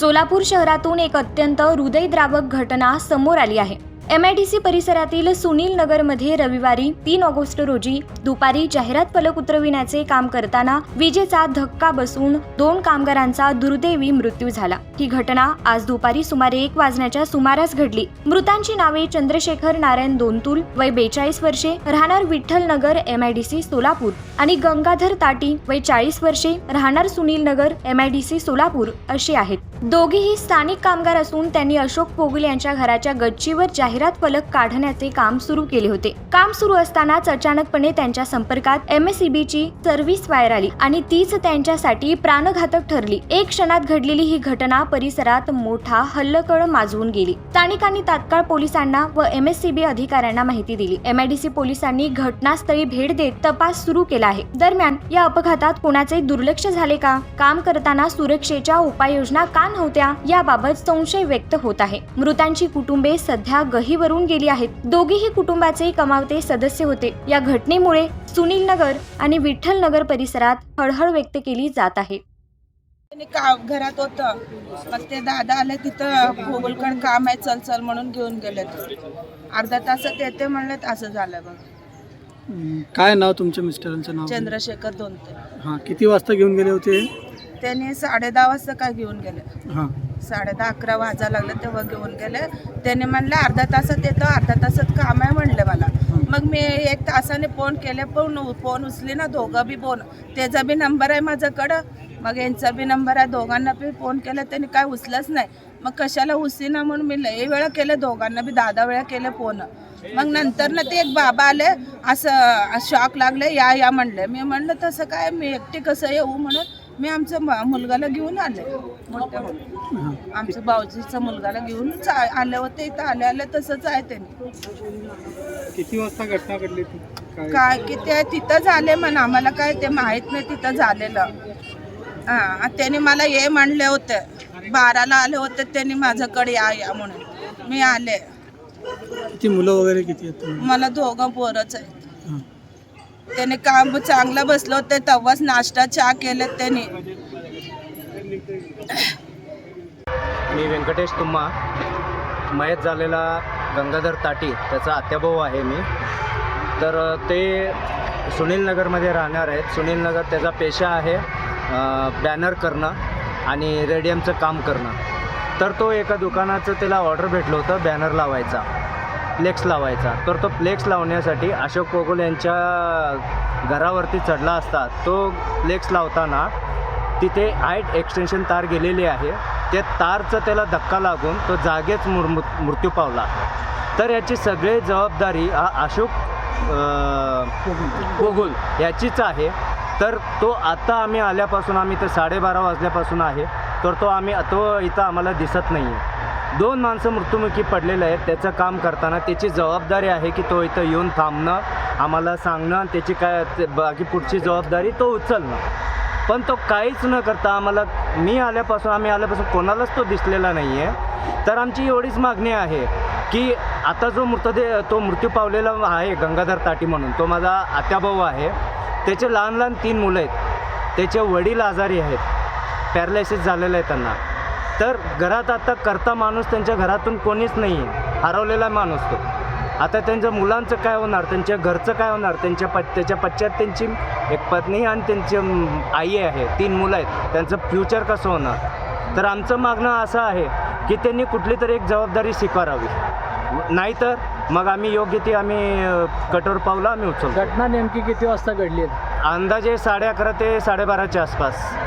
सोलापूर शहरातून एक अत्यंत हृदयद्रावक घटना समोर आली आहे. एम आय डी सी परिसरातील सुनील नगरमध्ये रविवारी तीन ऑगस्ट रोजी दुपारी जाहिरात फलक उतरविण्याचे काम करताना विजेचा धक्का बसून दोन कामगारांचा दुर्दैवी मृत्यू झाला. ही घटना आज दुपारी सुमारे एक वाजण्याच्या सुमारास घडली. मृतांची नावे चंद्रशेखर नारायण दोनतुल वय बेचाळीस वर्षे राहणार विठ्ठल नगर सी सोलापूर आणि गंगाधर ताटी वय चाळीस वर्षे राहणार सुनील नगर सी सोलापूर अशी आहेत. दोघेही स्थानिक कामगार असून त्यांनी अशोक पोगुल यांच्या घराच्या गच्चीवर जाहिरात फलक काढण्याचे काम सुरू केले होते. काम सुरू असतानाच अचानकपणे त्यांच्या संपर्कात MSEB बीची सर्व्हिस वायर आली आणि तीच त्यांच्यासाठी प्राणघातक ठरली. एक क्षणात घडलेली ही घटना परिसरात मोठा हल्लकळ माजवून गेली. स्थानिकांनी तात्काळ पोलिसांना व एमएससीबी अधिकाऱ्यांना माहिती दिली. एमआयडीसी पोलिसांनी घटनास्थळी भेट देत तपास सुरू केला आहे. दरम्यान या अपघातात कोणाचे दुर्लक्ष झाले का? काम करताना सुरक्षेच्या उपाययोजना का नव्हत्या याबाबत संशय व्यक्त होत आहे. मृतांची कुटुंबे सध्या गहीवरून गेली आहेत. दोघेही कुटुंबाचे कमावते सदस्य होते. या घटनेमुळे सुनील नगर आणि विठ्ठल नगर परिसरात हळहळ व्यक्त केली जात आहे. त्यांनी का घरात होतं? मग ते दादा आले तिथं भोगलकण काम आहे चल चल म्हणून घेऊन गेले अर्धा तासात येते म्हणले असं झालं बघ. काय नाव तुमच्या मिस्टरांचं नाव? चंद्रशेखर दोनते. हां किती वाजता घेऊन गेले होते? त्यांनी साडे दहा वाजता काय घेऊन गेले. हां. साडे दहा अकरा वाजा लागले तेव्हा घेऊन गेले. त्याने म्हणले अर्धा तासात येतो अर्धा तासात काम आहे म्हणले मला. मग मी एक तासाने फोन केले पण फोन उचली ना दोघं बी फोन. त्याचा बी नंबर आहे माझ्याकडं. मग यांचा बी नंबर आहे दोघांना बी फोन केला त्यांनी काय उचलच नाही. मग कशाला उचलीना म्हणून मी लई वेळा केले दोघांना बी दहा दहा वेळा केले फोन. मग नंतर ना ते एक बाबा आले असं शॉक लागले या या म्हणले. मी म्हणलं तसं काय मी एकटी कसं येऊ? म्हणून मी आमच्या म- मुलगाला घेऊन आले. मोठ्या मुलगा. भाऊजीचा मुलगाला घेऊन आले होते इथं आले आले तसंच आहे त्यांनी. किती वाजता घटना घडली काय? काय की ते तिथं झाले म्हण. आम्हाला काय ते माहीत नाही तिथं झालेलं. हां त्यांनी मला ये म्हणले होते. बाराला आले होते त्यांनी माझ्याकडे या या म्हणून. मी आले. किती मुलं वगैरे किती? मला दोघं पोरच आहेत. त्याने काम चांगलं बसलं ते तेव्हाच नाश्ता चहा केलं त्यांनी. मी व्यंकटेश तुम्मा मयत झालेला गंगाधर ताटी त्याचा आत्याभाऊ आहे मी. तर ते सुनील नगरमध्ये राहणार आहेत. सुनील नगर त्याचा पेशा आहे बॅनर करणं आणि रेडियमचं काम करणं. तर तो एका दुकानाचं त्याला ऑर्डर भेटलं होतं बॅनर लावायचा. फ्लेक्स लावायचा. तर तो फ्लेक्स लावण्यासाठी अशोक कोगोल यांच्या घरावरती चढला असता तो फ्लेक्स लावताना तिथे हाईट एक्सटेन्शन तार गेलेली आहे. त्या तारचा त्याला धक्का लागून तो जागेच मुर मृत्यू पावला. तर याची सगळी जबाबदारी हा अशोक कोगुल याचीच आहे. तर तो आता आम्ही आल्यापासून आम्ही तर साडेबारा वाजल्यापासून आहे. तर तो आम्ही तो इथं आम्हाला दिसत नाही आहे दोन माणसं मृत्युमुखी पडलेले आहेत. त्याचं काम करताना त्याची जबाबदारी आहे की तो इथं येऊन थांबणं आम्हाला सांगणं त्याची काय ते बाकी पुढची जबाबदारी तो उचलणं. पण तो काहीच न करता आम्हाला मी आल्यापासून आम्ही आल्यापासून कोणालाच तो दिसलेला नाही आहे तर आमची एवढीच मागणी आहे की आता जो मृतदेह तो मृत्यू पावलेला आहे गंगाधर ताटी म्हणून तो माझा आत्याभाऊ आहे. त्याचे लहान लहान तीन मुलं आहेत. त्याचे वडील आजारी आहेत. पॅरालायसिस झालेलं आहे त्यांना. तर घरात आता करता माणूस त्यांच्या घरातून कोणीच नाही. आहे हरवलेला माणूस तो. आता त्यांच्या मुलांचं काय होणार? त्यांच्या घरचं काय होणार? त्यांच्या पत त्याच्या पश्चात त्यांची एक पत्नी आणि त्यांची आई आहे. तीन मुलं आहेत. त्यांचं फ्युचर कसं होणार? तर आमचं मागणं असं आहे की त्यांनी कुठली तरी एक जबाबदारी स्वीकारावी. नाहीतर मग आम्ही योग्य ती आम्ही कठोर पावलं आम्ही उचलतो. घटना नेमकी किती वाजता घडली? आहे अंदाजे साडे अकरा ते साडेबाराच्या आसपास.